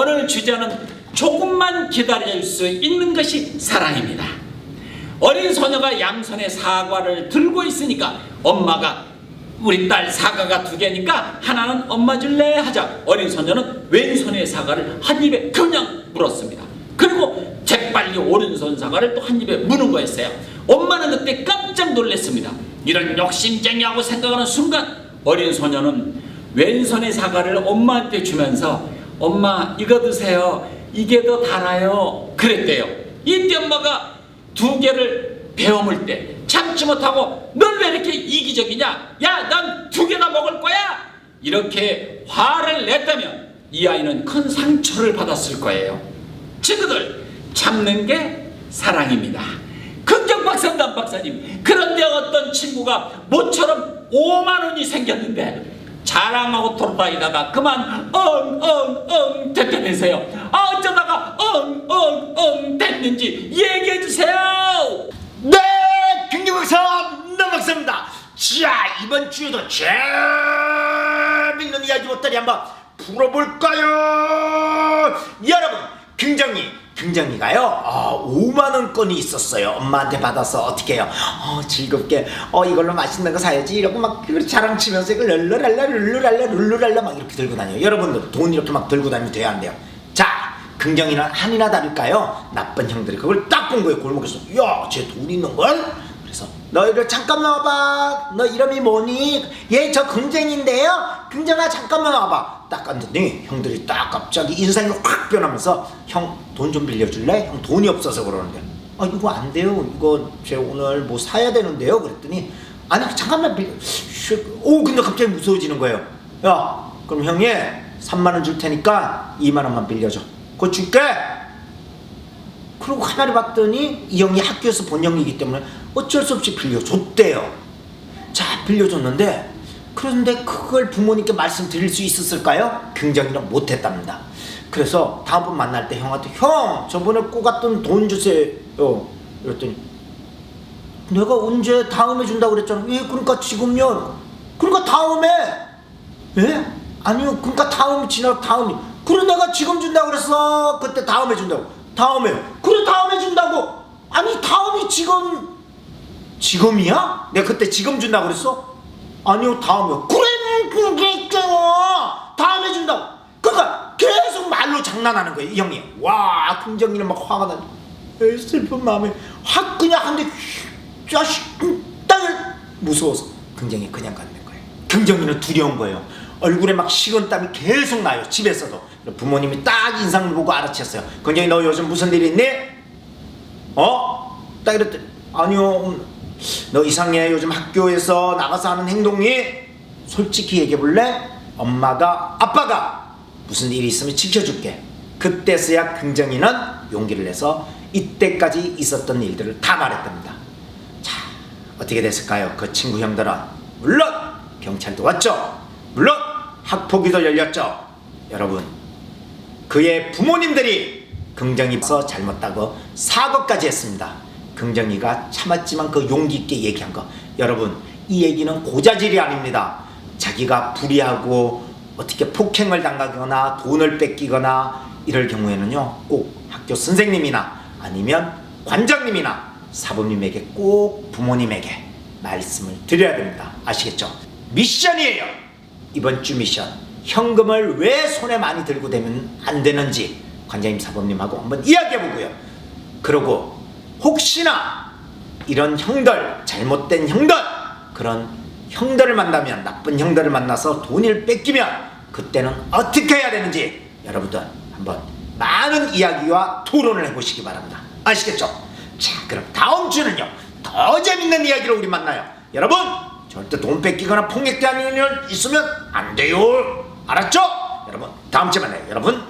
오늘 주제는 조금만 기다릴 수 있는 것이 사랑입니다. 어린 소녀가 양손에 사과를 들고 있으니까 엄마가 우리 딸 사과가 두 개니까 하나는 엄마 줄래? 하자 어린 소녀는 왼손에 사과를 한 입에 그냥 물었습니다. 그리고 재빨리 오른손 사과를 또 한 입에 무는 거였어요. 엄마는 그때 깜짝 놀랐습니다. 이런 욕심쟁이하고 생각하는 순간 어린 소녀는 왼손의 사과를 엄마한테 주면서 엄마 이거 드세요. 이게 더 달아요. 그랬대요. 이때 엄마가 두 개를 베어물 때 참지 못하고 넌 왜 이렇게 이기적이냐? 야 난 두 개나 먹을 거야. 이렇게 화를 냈다면 이 아이는 큰 상처를 받았을 거예요. 친구들 참는 게 사랑입니다. 긍정 박사님 박사님. 그런데 어떤 친구가 모처럼 5만 원이 생겼는데 자랑하고 돌아다니다가 그만 엉엉엉 됐다면서요 아 어쩌다가 엉엉엉 됐는지 얘기해 주세요 네, 김경박사 남박사입니다. 자, 이번 주에도 재밌는 이야기 보따리 한번 풀어볼까요? 여러분, 긍정이 긍정이가요. 어, 5만 원권이 있었어요. 엄마한테 받아서 어떻게 해요? 어, 즐겁게 어 이걸로 맛있는 거 사야지 이러고 막 자랑치면서 이걸 룰루랄라 룰루랄라 룰루랄라 막 이렇게 들고 다녀요. 여러분들 돈 이렇게 막 들고 다니면 돼야 안 돼요? 자, 긍정이는 한이나 다를까요? 나쁜 형들이 그걸 딱 본 거예요 골목에서 야, 쟤 돈 있는 걸? 그래서 너 이리 잠깐 나와봐. 너 이름이 뭐니? 얘저 긍정인데요. 긍정아 잠깐만 와봐. 딱 갔더니 형들이 딱 갑자기 인상이 확 변하면서 형 돈 좀 빌려줄래? 형 돈이 없어서 그러는데 아 이거 안 돼요. 이거 제 오늘 뭐 사야 되는데요. 그랬더니 아니 잠깐만 빌려. 슉. 오 근데 갑자기 무서워지는 거예요. 야 그럼 형이 3만 원 줄 테니까 2만 원만 빌려줘. 그거 줄게. 그리고 가만히 봤더니 이 형이 학교에서 본 형이기 때문에 어쩔 수 없이 빌려줬대요. 자, 빌려줬는데 그런데 그걸 부모님께 말씀드릴 수 있었을까요? 긍정이는 못했답니다. 그래서 다음번 만날 때 형한테 형 저번에 꼬갔던 돈 주세요. 이랬더니 내가 언제 다음에 준다고 그랬잖아. 예, 그러니까 지금요. 그러니까 다음에. 예? 아니요. 그러니까 다음 지나 다음이. 그래 내가 지금 준다고 그랬어. 그때 다음에 준다고. 다음에. 그래 다음에 준다고. 아니 다음이 지금 지금이야? 내가 그때 지금 준다고 그랬어? 아니요 다음에. 그래 그랬잖아. 다음에 준다고. 그러니까 계속 말로 장난하는 거예요 이 형이. 와 긍정이는 막 화가. 에이, 슬픈 마음에 확 그냥 한대 자식 땅을 무서워서 긍정이 그냥 가는 거예요. 긍정이는 두려운 거예요. 얼굴에 막 식은 땀이 계속 나요. 집에서도 부모님이 딱 인상을 보고 알아챘어요. 긍정이 너 요즘 무슨 일 있니? 어? 딱 이랬더니 아니요. 음, 너 이상해. 요즘 학교에서 나가서 하는 행동이 솔직히 얘기해 볼래? 엄마가 아빠가 무슨 일이 있으면 지켜줄게. 그때서야 긍정이는 용기를 내서 이때까지 있었던 일들을 다 말했답니다. 자, 어떻게 됐을까요? 그 친구 형들은 물론 경찰도 왔죠. 물론 학폭위도 열렸죠. 여러분, 그의 부모님들이 긍정이서 잘못다고 사과까지 했습니다. 긍정이가 참았지만 그 용기 있게 얘기한 거. 여러분, 이 얘기는 고자질이 아닙니다. 자기가 불의하고 어떻게 폭행을 당하거나 돈을 뺏기거나 이럴 경우에는요, 꼭 학교 선생님이나 아니면 관장님이나 사부님에게 꼭 부모님에게 말씀을 드려야 됩니다. 아시겠죠? 미션이에요. 이번 주 미션. 현금을 왜 손에 많이 들고 되면 안 되는지 관장님 사부님하고 한번 이야기해 보고요. 그리고 혹시나 이런 형들, 잘못된 형들, 그런 형들을 만나면 나쁜 형들을 만나서 돈을 뺏기면 그때는 어떻게 해야 되는지 여러분들 한번 많은 이야기와 토론을 해보시기 바랍니다. 아시겠죠? 자, 그럼 다음 주는요 더 재밌는 이야기로 우리 만나요. 여러분 절대 돈 뺏기거나 폭력되는 일 있으면 안 돼요. 알았죠? 여러분 다음 주에 만나요. 여러분